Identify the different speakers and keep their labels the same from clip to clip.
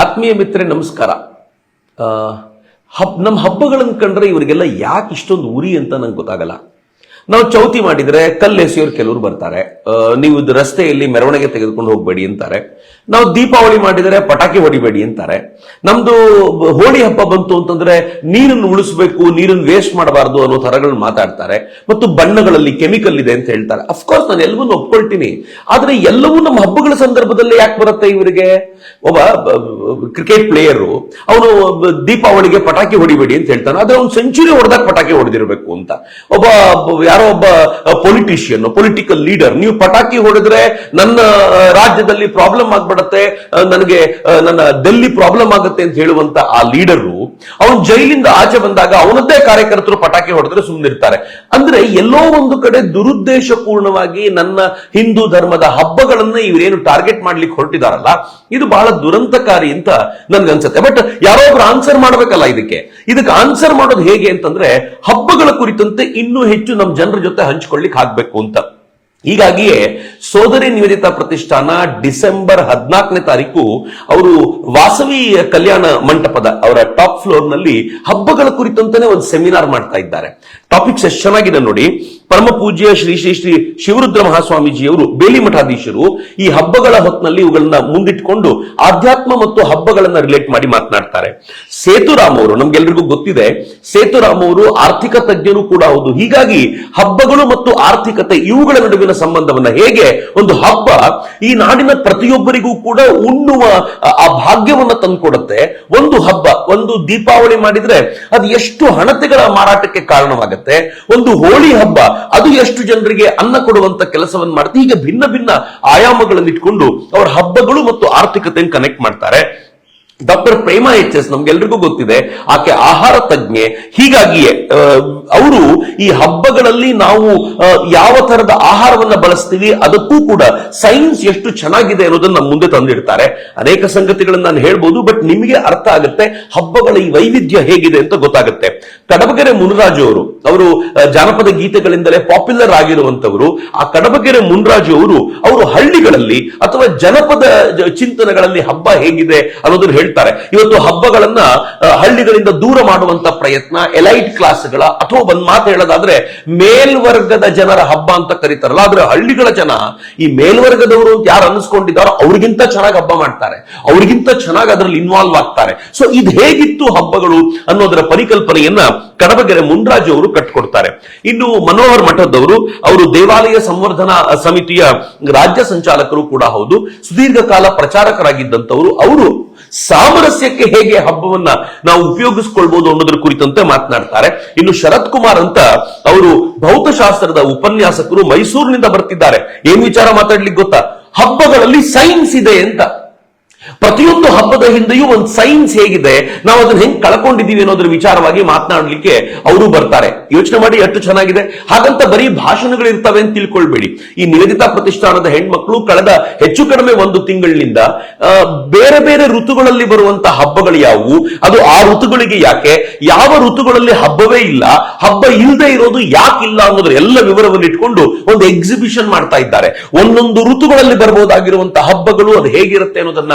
Speaker 1: ಆತ್ಮೀಯ ಮಿತ್ರೆ ನಮಸ್ಕಾರ. ಹಬ್ ನಮ್ಮ ಹಬ್ಬಗಳನ್ನು ಕಂಡ್ರೆ ಇವರಿಗೆಲ್ಲ ಯಾಕೆ ಇಷ್ಟೊಂದು ಉರಿ ಅಂತ ನಂಗೆ ಗೊತ್ತಾಗಲ್ಲ. ನಾವು ಚೌತಿ ಮಾಡಿದರೆ ಕಲ್ಲು ಎಸೆಯೋರು ಕೆಲವರು ಬರ್ತಾರೆ. ನೀವು ರಸ್ತೆಯಲ್ಲಿ ಮೆರವಣಿಗೆ ತೆಗೆದುಕೊಂಡು ಹೋಗಬೇಡಿ ಅಂತಾರೆ. ನಾವು ದೀಪಾವಳಿ ಮಾಡಿದರೆ ಪಟಾಕಿ ಹೊಡಿಬೇಡಿ ಅಂತಾರೆ. ನಮ್ದು ಹೋಳಿ ಹಬ್ಬ ಬಂತು ಅಂತಂದ್ರೆ ನೀರನ್ನು ಉಳಿಸಬೇಕು, ನೀರನ್ನು ವೇಸ್ಟ್ ಮಾಡಬಾರದು ಅನ್ನೋ ತರಗಳನ್ನ ಮಾತಾಡ್ತಾರೆ. ಮತ್ತು ಬಣ್ಣಗಳಲ್ಲಿ ಕೆಮಿಕಲ್ ಇದೆ ಅಂತ ಹೇಳ್ತಾರೆ. ಅಫ್ಕೋರ್ಸ್ ನಾನು ಎಲ್ಲವನ್ನೂ ಒಪ್ಕೊಳ್ತೀನಿ. ಆದ್ರೆ ಎಲ್ಲವೂ ನಮ್ಮ ಹಬ್ಬಗಳ ಸಂದರ್ಭದಲ್ಲಿ ಯಾಕೆ ಬರುತ್ತೆ ಇವರಿಗೆ? ಒಬ್ಬ ಕ್ರಿಕೆಟ್ ಪ್ಲೇಯರು ಅವನು ದೀಪಾವಳಿಗೆ ಪಟಾಕಿ ಹೊಡಿಬೇಡಿ ಅಂತ ಹೇಳ್ತಾನೆ. ಆದ್ರೆ ಅವ್ನು ಸೆಂಚುರಿ ಹೊಡೆದಾಗ ಪಟಾಕಿ ಹೊಡೆದಿರಬೇಕು ಅಂತ. ಒಬ್ಬ- ಯಾರೋ ಒಬ್ಬ ಪೊಲಿಟಿಷಿಯನ್ ಪೊಲಿಟಿಕಲ್ ಲೀಡರ್ ನೀವು ಪಟಾಕಿ ಹೊಡೆದ್ರೆ ನನ್ನ ರಾಜ್ಯದಲ್ಲಿ ಪ್ರಾಬ್ಲಮ್ ಆಗ್ಬಿಡತ್ತೆ ನನಗೆ ನನ್ನ ಡೆಲ್ಲಿ ಪ್ರಾಬ್ಲಮ್ ಆಗುತ್ತೆ ಅಂತ ಹೇಳುವಂತ ಆ ಲೀಡರು ಅವನು ಜೈಲಿಂದ ಆಚೆ ಬಂದಾಗ ಅವನದ್ದೇ ಕಾರ್ಯಕರ್ತರು ಪಟಾಕಿ ಹೊಡೆದ್ರೆ ಸುಮ್ಮನಿರ್ತಾರೆ ಅಂದ್ರೆ ಎಲ್ಲೋ ಒಂದು ಕಡೆ ದುರುದ್ದೇಶಪೂರ್ಣವಾಗಿ ನನ್ನ ಹಿಂದೂ ಧರ್ಮದ ಹಬ್ಬಗಳನ್ನ ಇವರೇನು ಟಾರ್ಗೆಟ್ ಮಾಡ್ಲಿಕ್ಕೆ ಹೊರಟಿದಾರಲ್ಲ, ಇದು ಬಹಳ ದುರಂತಕಾರಿ ಅಂತ ನನ್ಗನ್ಸುತ್ತೆ. ಬಟ್ ಯಾರೋ ಒಬ್ರು ಆನ್ಸರ್ ಮಾಡ್ಬೇಕಲ್ಲ ಇದಕ್ಕೆ. ಇದಕ್ಕೆ ಆನ್ಸರ್ ಮಾಡೋದು ಹೇಗೆ ಅಂತಂದ್ರೆ, ಹಬ್ಬಗಳ ಕುರಿತಂತೆ ಇನ್ನೂ ಹೆಚ್ಚು ನಮ್ಮ ಜನರ ಜೊತೆ ಹಂಚ್ಕೊಳ್ಳಿಕ್ ಆಗ್ಬೇಕು ಅಂತ. ಹೀಗಾಗಿಯೇ ಸೋದರಿ ನಿವೇದಿತ ಪ್ರತಿಷ್ಠಾನ ಡಿಸೆಂಬರ್ ಹದಿನಾಲ್ಕನೇ ತಾರೀಕು ಅವರು ವಾಸವಿ ಕಲ್ಯಾಣ ಮಂಟಪದ ಅವರ ಟಾಪ್ ಫ್ಲೋರ್ನಲ್ಲಿ ಹಬ್ಬಗಳ ಕುರಿತಂತಾನೆ ಒಂದು ಸೆಮಿನಾರ್ ಮಾಡ್ತಾ ಇದ್ದಾರೆ. ಟಾಪಿಕ್ಸ್ ಎಷ್ಟು ಚೆನ್ನಾಗಿದೆ ನೋಡಿ. ಪರಮ ಪೂಜ್ಯ ಶ್ರೀ ಶ್ರೀ ಶ್ರೀ ಶಿವರುದ್ರ ಮಹಾಸ್ವಾಮೀಜಿಯವರು, ಬೇಲಿ ಮಠಾಧೀಶರು, ಈ ಹಬ್ಬಗಳ ಹೊತ್ತಿನಲ್ಲಿ ಇವುಗಳನ್ನ ಮುಂದಿಟ್ಕೊಂಡು ಆಧ್ಯಾತ್ಮ ಮತ್ತು ಹಬ್ಬಗಳನ್ನ ರಿಲೇಟ್ ಮಾಡಿ ಮಾತನಾಡ್ತಾರೆ. ಸೇತುರಾಮ್ ಅವರು, ನಮ್ಗೆಲ್ರಿಗೂ ಗೊತ್ತಿದೆ, ಸೇತುರಾಮ್ ಅವರು ಆರ್ಥಿಕ ತಜ್ಞರು ಕೂಡ ಹೌದು. ಹೀಗಾಗಿ ಹಬ್ಬಗಳು ಮತ್ತು ಆರ್ಥಿಕತೆ ಇವುಗಳ ನಡುವಿನ ಸಂಬಂಧವನ್ನ ಹೇಗೆ ಒಂದು ಹಬ್ಬ ಈ ನಾಡಿನ ಪ್ರತಿಯೊಬ್ಬರಿಗೂ ಕೂಡ ಉಣ್ಣುವ ಆ ಭಾಗ್ಯವನ್ನ ತಂದುಕೊಡುತ್ತೆ. ಒಂದು ಹಬ್ಬ, ಒಂದು ದೀಪಾವಳಿ ಮಾಡಿದ್ರೆ ಅದು ಎಷ್ಟು ಹಣತೆಗಳ ಮಾರಾಟಕ್ಕೆ ಕಾರಣವಾಗುತ್ತೆ. ಒಂದು ಹೋಳಿ ಹಬ್ಬ, ಅದು ಎಷ್ಟು ಜನರಿಗೆ ಅನ್ನ ಕೊಡುವಂತ ಕೆಲಸವನ್ನು ಮಾಡುತ್ತೆ ಹೀಗೆ ಭಿನ್ನ ಭಿನ್ನ ಆಯಾಮಗಳನ್ನು ಇಟ್ಕೊಂಡು ಅವರ ಹಬ್ಬಗಳು ಮತ್ತು ಆರ್ಥಿಕತೆಯನ್ನು ಕನೆಕ್ಟ್ ಮಾಡ್ತಾರೆ. ಡಾಕ್ಟರ್ ಪ್ರೇಮ ಎಚ್ ಎಸ್ ನಮ್ಗೆಲ್ರಿಗೂ ಗೊತ್ತಿದೆ. ಆಕೆ ಆಹಾರ ತಜ್ಞೆ. ಹೀಗಾಗಿಯೇ ಅವರು ಈ ಹಬ್ಬಗಳಲ್ಲಿ ನಾವು ಯಾವ ತರದ ಆಹಾರವನ್ನ ಬಳಸ್ತೀವಿ ಅದಕ್ಕೂ ಕೂಡ ಸೈನ್ಸ್ ಎಷ್ಟು ಚೆನ್ನಾಗಿದೆ ಅನ್ನೋದನ್ನ ನಮ್ಮ ಮುಂದೆ ತಂದಿಡ್ತಾರೆ. ಅನೇಕ ಸಂಗತಿಗಳನ್ನು ನಾನು ಹೇಳ್ಬೋದು, ಬಟ್ ನಿಮಗೆ ಅರ್ಥ ಆಗುತ್ತೆ ಹಬ್ಬಗಳ ಈ ವೈವಿಧ್ಯ ಹೇಗಿದೆ ಅಂತ ಗೊತ್ತಾಗುತ್ತೆ. ಕಡಬಗೆರೆ ಮುನರಾಜು ಅವರು ಅವರು ಜಾನಪದ ಗೀತೆಗಳಿಂದಲೇ ಪಾಪ್ಯುಲರ್ ಆಗಿರುವಂತವರು ಆ ಕಡಬಗೆರೆ ಮುನರಾಜು ಅವರು ಅವರು ಹಳ್ಳಿಗಳಲ್ಲಿ ಅಥವಾ ಜನಪದ ಚಿಂತನೆಗಳಲ್ಲಿ ಹಬ್ಬ ಹೇಗಿದೆ ಅನ್ನೋದನ್ನ ಹೇಳ್ತಾರೆ ಇವತ್ತು ಹಬ್ಬಗಳನ್ನ ಹಳ್ಳಿಗಳಿಂದ ದೂರ ಮಾಡುವಂತ ಪ್ರಯತ್ನ ಎಲೈಟ್ ಕ್ಲಾಸ್ಗಳ ಅಥವಾ ಒಂದ್ ಮಾತು ಹೇಳೋದಾದ್ರೆ, ಮೇಲ್ವರ್ಗದ ಜನರ ಹಬ್ಬ ಅಂತ ಕರೀತಾರಲ್ಲ, ಆದ್ರೆ ಹಳ್ಳಿಗಳ ಜನ ಈ ಮೇಲ್ವರ್ಗದವರು ಅಂತ ಯಾರು ಅನ್ಸ್ಕೊಂಡಿದ್ದಾರೋ ಅವ್ರಿಗಿಂತ ಚೆನ್ನಾಗಿ ಹಬ್ಬ ಮಾಡ್ತಾರೆ. ಅವ್ರಿಗಿಂತ ಚೆನ್ನಾಗಿ ಅದರಲ್ಲಿ ಇನ್ವಾಲ್ವ್ ಆಗ್ತಾರೆ. ಸೊ ಇದು ಹೇಗಿತ್ತು ಹಬ್ಬಗಳು ಅನ್ನೋದರ ಪರಿಕಲ್ಪನೆಯನ್ನ ಕಡಬಗೆರೆ ಮುನ್ರಾಜು ಅವರು ಕಟ್ಕೊಡ್ತಾರೆ. ಇನ್ನು ಮನೋಹರ್ ಮಠದವರು, ಅವರು ದೇವಾಲಯ ಸಂವರ್ಧನಾ ಸಮಿತಿಯ ರಾಜ್ಯ ಸಂಚಾಲಕರು ಕೂಡ ಹೌದು. ಸುದೀರ್ಘ ಕಾಲ ಪ್ರಚಾರಕರಾಗಿದ್ದಂತವರು ಅವರು ಸಾಮರಸ್ಯಕ್ಕೆ ಹೇಗೆ ಹಬ್ಬವನ್ನ ನಾವು ಉಪಯೋಗಿಸ್ಕೊಳ್ಬಹುದು ಅನ್ನೋದ್ರ ಕುರಿತಂತೆ ಮಾತನಾಡ್ತಾರೆ. ಇನ್ನು ಶರತ್ ಕುಮಾರ್ ಅಂತ ಅವರು ಭೌತಶಾಸ್ತ್ರದ ಉಪನ್ಯಾಸಕರು ಮೈಸೂರಿನಿಂದ ಬರ್ತಿದ್ದಾರೆ. ಏನ್ ವಿಚಾರ ಮಾತಾಡ್ಲಿಕ್ಕೆ ಗೊತ್ತಾ? ಹಬ್ಬಗಳಲ್ಲಿ ಸೈನ್ಸ್ ಇದೆ ಅಂತ. ಪ್ರತಿಯೊಂದು ಹಬ್ಬದ ಹಿಂದೆಯೂ ಒಂದು ಸೈನ್ಸ್ ಹೇಗಿದೆ. ನಾವು ಅದನ್ನ ಹೆಂಗ್ ಕಳ್ಕೊಂಡಿದ್ದೀವಿ ಅನ್ನೋದ್ರ ವಿಚಾರವಾಗಿ ಮಾತನಾಡಲಿಕ್ಕೆ ಅವರು ಬರ್ತಾರೆ. ಯೋಚನೆ ಮಾಡಿ ಎಷ್ಟು ಚೆನ್ನಾಗಿದೆ. ಹಾಗಂತ ಬರೀ ಭಾಷಣಗಳು ಇರ್ತವೆ ಅಂತ ತಿಳ್ಕೊಳ್ಬೇಡಿ. ಈ ನಿಗದಿತ ಪ್ರತಿಷ್ಠಾನದ ಹೆಣ್ಮಕ್ಳು ಕಳೆದ ಹೆಚ್ಚು ಕಡಿಮೆ ಒಂದು ತಿಂಗಳಿನಿಂದ ಬೇರೆ ಬೇರೆ ಋತುಗಳಲ್ಲಿ ಬರುವಂತಹ ಹಬ್ಬಗಳು ಯಾವುವು? ಅದು ಆ ಋತುಗಳಿಗೆ ಯಾಕೆ? ಯಾವ ಋತುಗಳಲ್ಲಿ ಹಬ್ಬವೇ ಇಲ್ಲ? ಹಬ್ಬ ಇಲ್ಲದೆ ಇರೋದು ಯಾಕಿಲ್ಲ ಅನ್ನೋದ್ರ ಎಲ್ಲ ವಿವರವನ್ನು ಇಟ್ಕೊಂಡು ಒಂದು ಎಕ್ಸಿಬಿಷನ್ ಮಾಡ್ತಾ ಇದ್ದಾರೆ. ಒಂದೊಂದು ಋತುಗಳಲ್ಲಿ ಬರಬಹುದಾಗಿರುವಂತಹ ಹಬ್ಬಗಳು ಅದು ಹೇಗಿರುತ್ತೆ ಅನ್ನೋದನ್ನ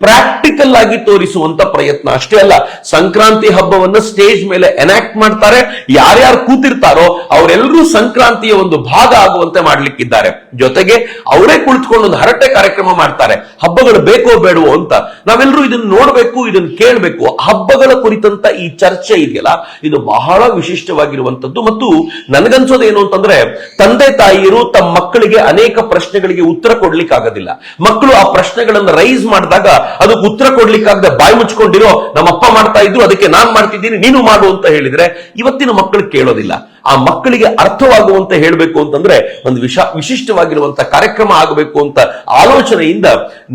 Speaker 1: ಪ್ರಾಕ್ಟಿಕಲ್ ಆಗಿ ತೋರಿಸುವಂತ ಪ್ರಯತ್ನ. ಅಷ್ಟೇ ಅಲ್ಲ, ಸಂಕ್ರಾಂತಿ ಹಬ್ಬವನ್ನ ಸ್ಟೇಜ್ ಮೇಲೆ ಎನಾಕ್ಟ್ ಮಾಡ್ತಾರೆ. ಯಾರ್ಯಾರು ಕೂತಿರ್ತಾರೋ ಅವರೆಲ್ಲರೂ ಸಂಕ್ರಾಂತಿಯ ಒಂದು ಭಾಗ ಆಗುವಂತೆ ಮಾಡ್ಲಿಕ್ಕಿದ್ದಾರೆ. ಜೊತೆಗೆ ಅವರೇ ಕುಳಿತುಕೊಂಡು ಒಂದು ಹರಟೆ ಕಾರ್ಯಕ್ರಮ ಮಾಡ್ತಾರೆ. ಹಬ್ಬಗಳು ಬೇಕೋ ಬೇಡವೋ ಅಂತ. ನಾವೆಲ್ಲರೂ ಇದನ್ನ ನೋಡ್ಬೇಕು, ಇದನ್ನ ಕೇಳಬೇಕು. ಹಬ್ಬಗಳ ಕುರಿತಂತ ಈ ಚರ್ಚೆ ಇದೆಯಲ್ಲ, ಇದು ಬಹಳ ವಿಶಿಷ್ಟವಾಗಿರುವಂತದ್ದು. ಮತ್ತು ನನಗನ್ಸೋದು ಏನು ಅಂತಂದ್ರೆ, ತಂದೆ ತಾಯಿಯರು ತಮ್ಮ ಮಕ್ಕಳಿಗೆ ಅನೇಕ ಪ್ರಶ್ನೆಗಳಿಗೆ ಉತ್ತರ ಕೊಡ್ಲಿಕ್ಕೆ ಆಗೋದಿಲ್ಲ ಮಕ್ಕಳು ಆ ಪ್ರಶ್ನೆಗಳನ್ನ ರೈಸ್ ಮಾಡಿದಾಗ ಅದಕ್ಕೆ ಉತ್ತರ ಕೊಡ್ಲಿಕ್ಕಾಗದೆ ಬಾಯಿ ಮುಚ್ಕೊಂಡಿರೋ ನಮ್ಮ ಅಪ್ಪ ಮಾಡ್ತಾ ಇದ್ರು, ಅದಕ್ಕೆ ನಾನ್ ಮಾಡ್ತಿದ್ದೀನಿ, ನೀನು ಮಾಡು ಅಂತ ಹೇಳಿದ್ರೆ ಇವತ್ತಿನ ಮಕ್ಕಳು ಕೇಳೋದಿಲ್ಲ. ಆ ಮಕ್ಕಳಿಗೆ ಅರ್ಥವಾಗುವಂತ ಹೇಳಬೇಕು ಅಂತಂದ್ರೆ ಒಂದು ವಿಶ, ವಿಶಿಷ್ಟವಾಗಿರುವಂತ ಕಾರ್ಯಕ್ರಮ ಆಗಬೇಕು ಅಂತ ಆಲೋಚನೆಯಿಂದ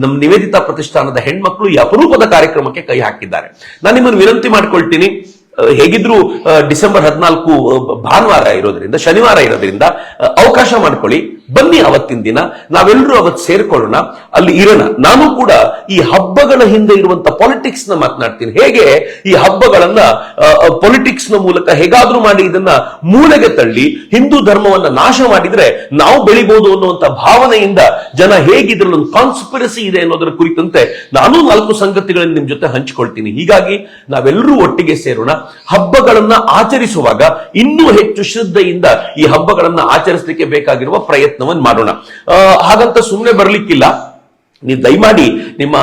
Speaker 1: ನಮ್ಮ ನಿವೇದಿತ ಪ್ರತಿಷ್ಠಾನದ ಹೆಣ್ಮಕ್ಳು ಈ ಅಪರೂಪದ ಕಾರ್ಯಕ್ರಮಕ್ಕೆ ಕೈ ಹಾಕಿದ್ದಾರೆ. ನಾನು ನಿಮ್ಮನ್ನು ವಿನಂತಿ ಮಾಡ್ಕೊಳ್ತೀನಿ ಹೇಗಿದ್ರು ಡಿಸೆಂಬರ್ ಹದಿನಾಲ್ಕು ಭಾನುವಾರ ಇರೋದ್ರಿಂದ, ಶನಿವಾರ ಇರೋದ್ರಿಂದ ಅವಕಾಶ ಮಾಡ್ಕೊಳ್ಳಿ. ಬನ್ನಿ ಅವತ್ತಿನ ದಿನ, ನಾವೆಲ್ಲರೂ ಅವತ್ತು ಸೇರ್ಕೊಳ್ಳೋಣ, ಅಲ್ಲಿ ಇರೋಣ. ನಾನು ಕೂಡ ಈ ಹಬ್ಬಗಳ ಹಿಂದೆ ಇರುವಂತ ಪಾಲಿಟಿಕ್ಸ್ನ ಮಾತನಾಡ್ತೀನಿ. ಹೇಗೆ? ಈ ಹಬ್ಬಗಳನ್ನ ಪೊಲಿಟಿಕ್ಸ್ನ ಮೂಲಕ ಹೇಗಾದ್ರೂ ಮಾಡಿ ಇದನ್ನ ಮೂಲೆಗೆ ತಳ್ಳಿ, ಹಿಂದೂ ಧರ್ಮವನ್ನ ನಾಶ ಮಾಡಿದ್ರೆ ನಾವು ಬೆಳಿಬಹುದು ಅನ್ನುವಂತ ಭಾವನೆಯಿಂದ ಜನ ಹೇಗಿದ್ರಲ್ಲಿ ಒಂದು ಕಾನ್ಸ್ಪಿರಸಿ ಇದೆ ಅನ್ನೋದರ ಕುರಿತಂತೆ ನಾನು ನಾಲ್ಕು ಸಂಗತಿಗಳನ್ನು ನಿಮ್ ಜೊತೆ ಹಂಚಿಕೊಳ್ತೀನಿ. ಹೀಗಾಗಿ ನಾವೆಲ್ಲರೂ ಒಟ್ಟಿಗೆ ಸೇರೋಣ. ಹಬ್ಬಗಳನ್ನ ಆಚರಿಸುವಾಗ ಇನ್ನೂ ಹೆಚ್ಚು ಶ್ರದ್ಧೆಯಿಂದ ಈ ಹಬ್ಬಗಳನ್ನ ಆಚರಿಸಲಿಕ್ಕೆ ಬೇಕಾಗಿರುವ ಪ್ರಯತ್ನವನ್ನು ಮಾಡೋಣ. ಹಾಗಂತ ಸುಮ್ಮನೆ ಬರ್ಲಿಕ್ಕಿಲ್ಲ. ನೀವು ದಯಮಾಡಿ ನಿಮ್ಮ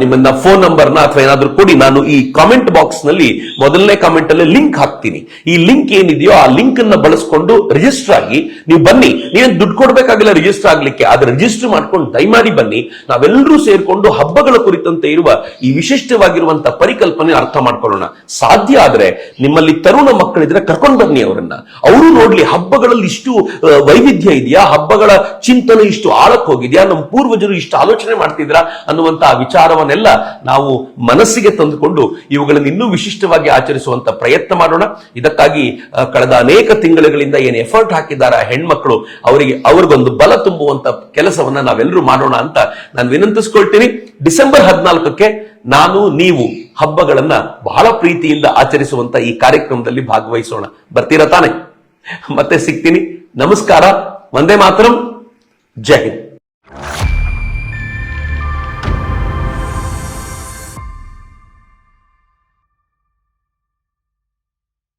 Speaker 1: ನಿಮ್ಮನ್ನ ಫೋನ್ ನಂಬರ್ನ ಅಥವಾ ಏನಾದರೂ ಕೊಡಿ. ನಾನು ಈ ಕಾಮೆಂಟ್ ಬಾಕ್ಸ್ನಲ್ಲಿ ಮೊದಲನೇ ಕಾಮೆಂಟ್ ಅಲ್ಲಿ ಲಿಂಕ್ ಹಾಕ್ತೀನಿ. ಈ ಲಿಂಕ್ ಏನಿದೆಯೋ ಆ ಲಿಂಕ್ ಅನ್ನ ಬಳಸ್ಕೊಂಡು ರಿಜಿಸ್ಟರ್ ಆಗಿ ನೀವು ಬನ್ನಿ. ನೀವೇನು ದುಡ್ಡು ಕೊಡಬೇಕಾಗಿಲ್ಲ ರಿಜಿಸ್ಟರ್ ಆಗ್ಲಿಕ್ಕೆ. ಆದ್ರೆ ರಿಜಿಸ್ಟರ್ ಮಾಡ್ಕೊಂಡು ದಯಮಾಡಿ ಬನ್ನಿ. ನಾವೆಲ್ಲರೂ ಸೇರ್ಕೊಂಡು ಹಬ್ಬಗಳ ಕುರಿತಂತೆ ಇರುವ ಈ ವಿಶಿಷ್ಟವಾಗಿರುವಂತಹ ಪರಿಕಲ್ಪನೆ ಅರ್ಥ ಮಾಡ್ಕೊಳ್ಳೋಣ. ಸಾಧ್ಯ ಆದ್ರೆ ನಿಮ್ಮಲ್ಲಿ ತರುಣ ಮಕ್ಕಳಿದ್ರೆ ಕರ್ಕೊಂಡು ಬನ್ನಿ ಅವರನ್ನ. ಅವರು ನೋಡ್ಲಿ ಹಬ್ಬಗಳಲ್ಲಿ ಇಷ್ಟು ವೈವಿಧ್ಯ ಇದೆಯಾ? ಹಬ್ಬಗಳ ಚಿಂತನೆ ಇಷ್ಟು ಆಳಕ್ಕೆ ಹೋಗಿದೆಯಾ? ನಮ್ಮ ಪೂರ್ವಜರು ಇಷ್ಟು ಆಲೋಚನೆ ಮಾಡ್ತಿದ್ರ ಅನ್ನುವಂತಹ ವಿಚಾರವನ್ನೆಲ್ಲ ನಾವು ಮನಸ್ಸಿಗೆ ತಂದುಕೊಂಡು ಇವುಗಳನ್ನು ಇನ್ನೂ ವಿಶಿಷ್ಟವಾಗಿ ಆಚರಿಸುವಂತ ಪ್ರಯತ್ನ ಮಾಡೋಣ. ಇದಕ್ಕಾಗಿ ಕಳೆದ ಅನೇಕ ತಿಂಗಳುಗಳಿಂದ ಏನು ಎಫರ್ಟ್ ಹಾಕಿದ್ದಾರೆ ಹೆಣ್ಮಕ್ಳು, ಅವರಿಗೆ, ಅವ್ರಿಗೊಂದು ಬಲ ತುಂಬುವಂತ ಕೆಲಸವನ್ನ ನಾವೆಲ್ಲರೂ ಮಾಡೋಣ ಅಂತ ನಾನು ವಿನಂತಿಸ್ಕೊಳ್ತೀನಿ. ಡಿಸೆಂಬರ್ ಹದಿನಾಲ್ಕಕ್ಕೆ ನಾನು, ನೀವು ಹಬ್ಬಗಳನ್ನ ಬಹಳ ಪ್ರೀತಿಯಿಂದ ಆಚರಿಸುವಂತ ಈ ಕಾರ್ಯಕ್ರಮದಲ್ಲಿ ಭಾಗವಹಿಸೋಣ. ಬರ್ತೀರಾ ತಾನೆ? ಮತ್ತೆ ಸಿಗ್ತೀನಿ. ನಮಸ್ಕಾರ. ಒಂದೇ ಮಾತರಂ. ಜೈ ಹಿಂದ್.